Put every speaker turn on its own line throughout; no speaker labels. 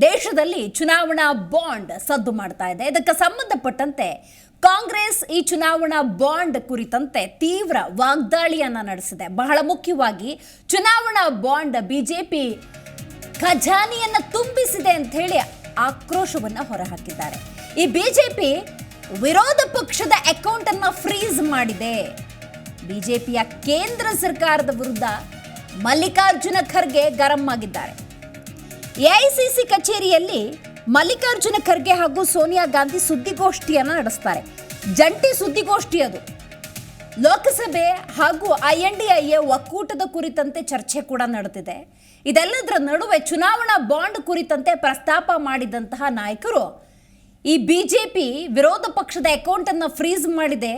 ದೇಶದಲ್ಲಿ ಚುನಾವಣಾ ಬಾಂಡ್ ಸದ್ದು ಮಾಡ್ತಾ ಇದೆ. ಇದಕ್ಕೆ ಸಂಬಂಧಪಟ್ಟಂತೆ ಕಾಂಗ್ರೆಸ್ ಈ ಚುನಾವಣಾ ಬಾಂಡ್ ಕುರಿತಂತೆ ತೀವ್ರ ವಾಗ್ದಾಳಿಯನ್ನ ನಡೆಸಿದೆ. ಬಹಳ ಮುಖ್ಯವಾಗಿ ಚುನಾವಣಾ ಬಾಂಡ್ ಬಿಜೆಪಿ ಖಜಾನೆಯನ್ನು ತುಂಬಿಸಿದೆ ಅಂತ ಹೇಳಿ ಆಕ್ರೋಶವನ್ನ ಹೊರಹಾಕಿದ್ದಾರೆ. ಈ ಬಿಜೆಪಿ ವಿರೋಧ ಪಕ್ಷದ ಅಕೌಂಟ್ ಅನ್ನ ಫ್ರೀಸ್ ಮಾಡಿದೆ. ಬಿಜೆಪಿಯ ಕೇಂದ್ರ ಸರ್ಕಾರದ ವಿರುದ್ಧ ಮಲ್ಲಿಕಾರ್ಜುನ ಖರ್ಗೆ ಗರಂ ಆಗಿದ್ದಾರೆ. ಎಐಸಿಸಿ ಕಚೇರಿಯಲ್ಲಿ ಮಲ್ಲಿಕಾರ್ಜುನ ಖರ್ಗೆ ಹಾಗೂ ಸೋನಿಯಾ ಗಾಂಧಿ ಸುದ್ದಿಗೋಷ್ಠಿಯನ್ನು ನಡೆಸ್ತಾರೆ. ಜಂಟಿ ಸುದ್ದಿಗೋಷ್ಠಿ ಅದು. ಲೋಕಸಭೆ ಹಾಗೂ ಐ ಎನ್ ಡಿ ಐ ಒಕ್ಕೂಟದ ಕುರಿತಂತೆ ಚರ್ಚೆ ಕೂಡ ನಡೆದಿದೆ. ಇದೆಲ್ಲದರ ನಡುವೆ ಚುನಾವಣಾ ಬಾಂಡ್ ಕುರಿತಂತೆ ಪ್ರಸ್ತಾಪ ಮಾಡಿದಂತಹ ನಾಯಕರು ಈ ಬಿ ಜೆ ಪಿ ವಿರೋಧ ಪಕ್ಷದ ಅಕೌಂಟನ್ನು ಫ್ರೀಸ್ ಮಾಡಿದೆ.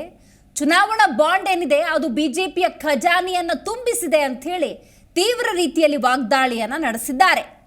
ಚುನಾವಣಾ ಬಾಂಡ್ ಏನಿದೆ ಅದು ಬಿ ಜೆ ಪಿಯ ಖಜಾನೆಯನ್ನು ತುಂಬಿಸಿದೆ ಅಂಥೇಳಿ ತೀವ್ರ ರೀತಿಯಲ್ಲಿ ವಾಗ್ದಾಳಿಯನ್ನು ನಡೆಸಿದ್ದಾರೆ.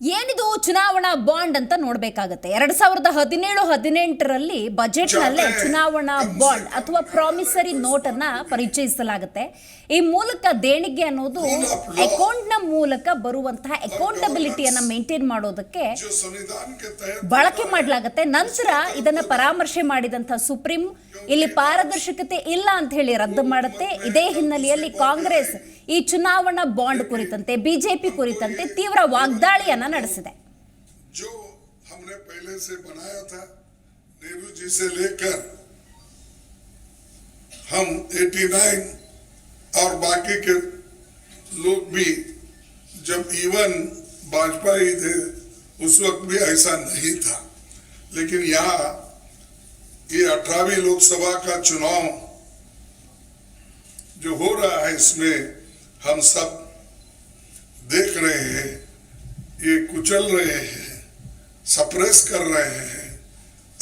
ಏನಿದು ಚುನಾವಣಾ ಬಾಂಡ್ ಅಂತ ನೋಡಬೇಕಾಗತ್ತೆ? ಎರಡ್ ಸಾವಿರದ ಹದಿನೇಳು ಹದಿನೆಂಟರಲ್ಲಿ ಬಜೆಟ್ನಲ್ಲೇ ಚುನಾವಣಾ ಬಾಂಡ್ ಅಥವಾ ಪ್ರಾಮಿಸರಿ ನೋಟ್ ಅನ್ನ ಪರಿಚಯಿಸಲಾಗುತ್ತೆ. ಈ ಮೂಲಕ ದೇಣಿಗೆ ಅನ್ನೋದು ಅಕೌಂಟ್ನ ಮೂಲಕ ಬರುವಂತಹ ಅಕೌಂಟಬಿಲಿಟಿಯನ್ನು ಮೇಂಟೈನ್ ಮಾಡೋದಕ್ಕೆ ಬಳಕೆ ಮಾಡಲಾಗುತ್ತೆ. ನಂತರ ಇದನ್ನ ಪರಾಮರ್ಶೆ ಮಾಡಿದಂತಹ ಸುಪ್ರೀಂ ಇಲ್ಲಿ ಪಾರದರ್ಶಕತೆ ಇಲ್ಲ ಅಂತ ಹೇಳಿ ರದ್ದು ಮಾಡುತ್ತೆ. ಇದೇ ಹಿನ್ನೆಲೆಯಲ್ಲಿ ಕಾಂಗ್ರೆಸ್ ಈ ಚುನಾವಣಾ ಬಾಂಡ್ ಕುರಿತಂತೆ ಬಿಜೆಪಿ ಕುರಿತಂತೆ ತೀವ್ರ ವಾಗ್ದಾಳಿಯನ್ನ ನಡೆಸಿದೆ
जो हमने पहले से बनाया था नेहरू जी से लेकर हम 89 और बाकी के लोग भी जब इवन वाजपेयी थे उस वक्त भी ऐसा नहीं था लेकिन यहाँ ये अठारहवीं लोकसभा का चुनाव जो हो रहा है इसमें हम सब देख रहे हैं, ये कुचल रहे हैं, सप्रेस कर रहे हैं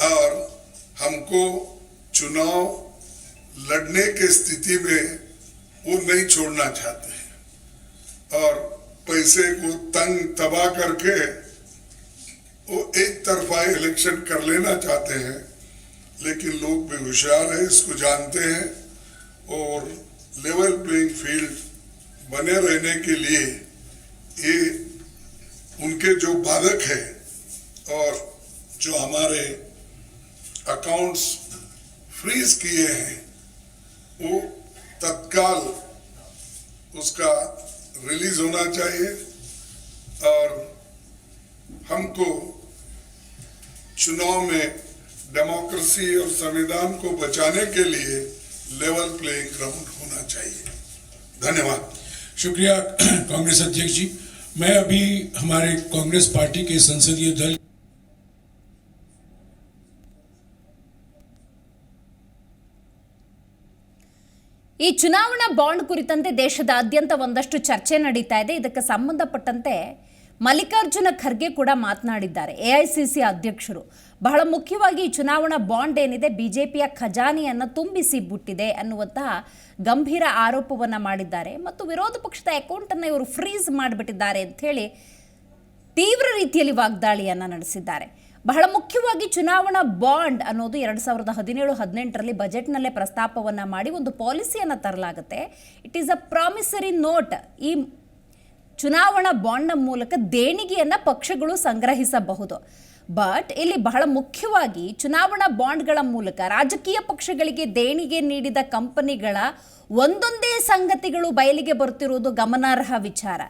और हमको चुनाव लड़ने के स्थिति में वो नहीं छोड़ना चाहते हैं। और पैसे को तंग तबाह करके वो एक तरफा इलेक्शन कर लेना चाहते हैं, लेकिन लोग भी होशियार है, इसको जानते हैं और लेवल प्लेइंग फ़ील्ड बने रहने के लिए ये उनके जो बाधक है और जो हमारे अकाउंट्स फ्रीज किए हैं, वो तत्काल उसका रिलीज़ होना चाहिए और हमको चुनाव में डेमोक्रेसी और संविधान को बचाने के लिए लेवल प्लेइंग ग्राउंड होना चाहिए। धन्यवाद।
शुक्रिया कांग्रेस अध्यक्ष जी मैं अभी हमारे कांग्रेस पार्टी के संसदीय दल
ಈ ಚುನಾವಣಾ ಬಾಂಡ್ ಕುರಿತಂತೆ ದೇಶದಾದ್ಯಂತ ಒಂದಷ್ಟು ಚರ್ಚೆ ನಡೀತಾ ಇದೆ ಇದಕ್ಕೆ ಸಂಬಂಧಪಟ್ಟಂತೆ ಮಲ್ಲಿಕಾರ್ಜುನ ಖರ್ಗೆ ಕೂಡ ಮಾತನಾಡಿದ್ದಾರೆ. ಎಐಸಿಸಿ ಅಧ್ಯಕ್ಷರು, ಬಹಳ ಮುಖ್ಯವಾಗಿ ಚುನಾವಣಾ ಬಾಂಡ್ ಏನಿದೆ, ಬಿಜೆಪಿಯ ಖಜಾನೆಯನ್ನು ತುಂಬಿಸಿ ಬಿಟ್ಟಿದೆ ಅನ್ನುವಂತಹ ಗಂಭೀರ ಆರೋಪವನ್ನು ಮಾಡಿದ್ದಾರೆ. ಮತ್ತು ವಿರೋಧ ಪಕ್ಷದ ಅಕೌಂಟನ್ನು ಇವರು ಫ್ರೀಸ್ ಮಾಡಿಬಿಟ್ಟಿದ್ದಾರೆ ಅಂತ ಹೇಳಿ ತೀವ್ರ ರೀತಿಯಲ್ಲಿ ವಾಗ್ದಾಳಿಯನ್ನು ನಡೆಸಿದ್ದಾರೆ. ಬಹಳ ಮುಖ್ಯವಾಗಿ ಚುನಾವಣಾ ಬಾಂಡ್ ಅನ್ನೋದು ಎರಡು ಸಾವಿರದ ಹದಿನೇಳು, ಹದಿನೆಂಟರಲ್ಲಿ ಬಜೆಟ್ನಲ್ಲೇ ಪ್ರಸ್ತಾಪವನ್ನು ಮಾಡಿ ಒಂದು ಪಾಲಿಸಿಯನ್ನು ತರಲಾಗುತ್ತೆ. It is a promissory note ಈ ಚುನಾವಣಾ ಬಾಂಡ್ನ ಮೂಲಕ ದೇಣಿಗೆಯನ್ನು ಪಕ್ಷಗಳು ಸಂಗ್ರಹಿಸಬಹುದು. ಬಟ್ ಇಲ್ಲಿ ಬಹಳ ಮುಖ್ಯವಾಗಿ ಚುನಾವಣಾ ಬಾಂಡ್ಗಳ ಮೂಲಕ ರಾಜಕೀಯ ಪಕ್ಷಗಳಿಗೆ ದೇಣಿಗೆ ನೀಡಿದ ಕಂಪನಿಗಳ ಒಂದೊಂದೇ ಸಂಗತಿಗಳು ಬಯಲಿಗೆ ಬರುತ್ತಿರುವುದು ಗಮನಾರ್ಹ ವಿಚಾರ.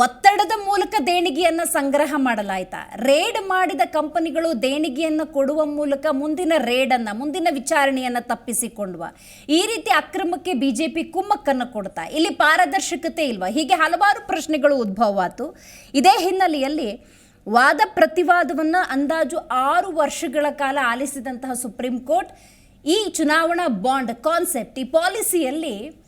ಒತ್ತಡದ ಮೂಲಕ ದೇಣಿಗೆಯನ್ನು ಸಂಗ್ರಹ ಮಾಡಲಾಯ್ತಾ. ರೇಡ್ ಮಾಡಿದ ಕಂಪನಿಗಳು ದೇಣಿಗೆಯನ್ನು ಕೊಡುವ ಮೂಲಕ ಮುಂದಿನ ರೇಡನ್ನು ಮುಂದಿನ ವಿಚಾರಣೆಯನ್ನು ತಪ್ಪಿಸಿಕೊಂಡ್ವ. ಈ ರೀತಿ ಅಕ್ರಮಕ್ಕೆ ಬಿ ಜೆ ಪಿ ಕುಮ್ಮಕ್ಕನ್ನು ಕೊಡ್ತಾ. ಇಲ್ಲಿ ಪಾರದರ್ಶಕತೆ ಇಲ್ವಾ? ಹೀಗೆ ಹಲವಾರು ಪ್ರಶ್ನೆಗಳು ಉದ್ಭವವಾತು. ಇದೇ ಹಿನ್ನೆಲೆಯಲ್ಲಿ ವಾದ ಪ್ರತಿವಾದವನ್ನು ಅಂದಾಜು ಆರು ವರ್ಷಗಳ ಕಾಲ ಆಲಿಸಿದಂತಹ ಸುಪ್ರೀಂ ಕೋರ್ಟ್ ಈ ಚುನಾವಣಾ ಬಾಂಡ್ ಕಾನ್ಸೆಪ್ಟ್ ಈ ಪಾಲಿಸಿಯಲ್ಲಿ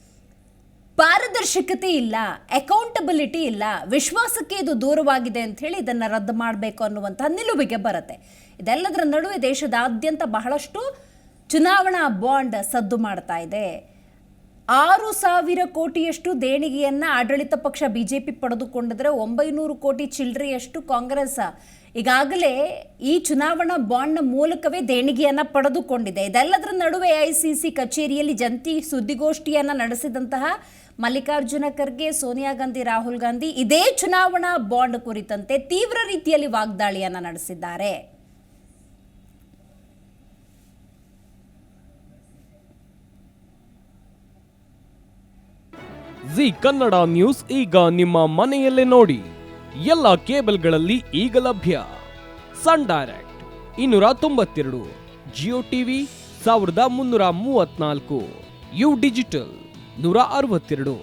ಪಾರದರ್ಶಕತೆ ಇಲ್ಲ ಅಕೌಂಟಬಿಲಿಟಿ ಇಲ್ಲ, ವಿಶ್ವಾಸಕ್ಕೆ ಇದು ದೂರವಾಗಿದೆ ಅಂತ ಹೇಳಿ ಇದನ್ನು ರದ್ದು ಮಾಡಬೇಕು ಅನ್ನುವಂಥ ನಿಲುವಿಗೆ ಬರುತ್ತೆ. ಇದೆಲ್ಲದರ ನಡುವೆ ದೇಶದಾದ್ಯಂತ ಬಹಳಷ್ಟು ಚುನಾವಣಾ ಬಾಂಡ್ ಸದ್ದು ಮಾಡ್ತಾ ಇದೆ. ಆರು ಸಾವಿರ ಕೋಟಿಯಷ್ಟು ದೇಣಿಗೆಯನ್ನು ಆಡಳಿತ ಪಕ್ಷ ಬಿ ಜೆ ಪಿ ಪಡೆದುಕೊಂಡಿದ್ರೆ ಒಂಬೈನೂರು ಕೋಟಿ ಚಿಲ್ಲರೆಯಷ್ಟು ಕಾಂಗ್ರೆಸ್ ಈಗಾಗಲೇ ಈ ಚುನಾವಣಾ ಬಾಂಡ್ನ ಮೂಲಕವೇ ದೇಣಿಗೆಯನ್ನು ಪಡೆದುಕೊಂಡಿದೆ. ಇದೆಲ್ಲದರ ನಡುವೆ ಐ ಸಿ ಸಿ ಕಚೇರಿಯಲ್ಲಿ ಜಂಟಿ ಸುದ್ದಿಗೋಷ್ಠಿಯನ್ನು ನಡೆಸಿದಂತಹ ಮಲ್ಲಿಕಾರ್ಜುನ ಖರ್ಗೆ, ಸೋನಿಯಾ ಗಾಂಧಿ, ರಾಹುಲ್ ಗಾಂಧಿ ಇದೇ ಚುನಾವಣಾ ಬಾಂಡ್ ಕುರಿತಂತೆ ತೀವ್ರ ರೀತಿಯಲ್ಲಿ ವಾಗ್ದಾಳಿಯನ್ನ ನಡೆಸಿದ್ದಾರೆ.
ಜಿ ಕನ್ನಡ ನ್ಯೂಸ್ ಈಗ ನಿಮ್ಮ ಮನೆಯಲ್ಲೇ ನೋಡಿ. ಎಲ್ಲ ಕೇಬಲ್ಗಳಲ್ಲಿ ಈಗ ಲಭ್ಯ. ಸನ್ ಡೈರೆಕ್ಟ್ ಇನ್ನೂರ ತೊಂಬತ್ತೆರಡು, ಜಿಯೋ ಟಿವಿ ಸಾವಿರದ ಮುನ್ನೂರ ಮೂವತ್ನಾಲ್ಕು ಯು ಡಿಜಿಟಲ್. ನೂರ ಅರವತ್ತೆರಡು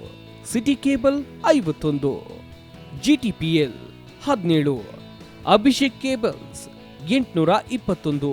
ಸಿಟಿ ಕೇಬಲ್ ಐವತ್ತೊಂದು ಜಿಟಿಪಿಎಲ್ ಹದಿನೇಳು ಅಭಿಷೇಕ್ ಕೇಬಲ್ಸ್ ಎಂಟುನೂರ ಇಪ್ಪತ್ತೊಂದು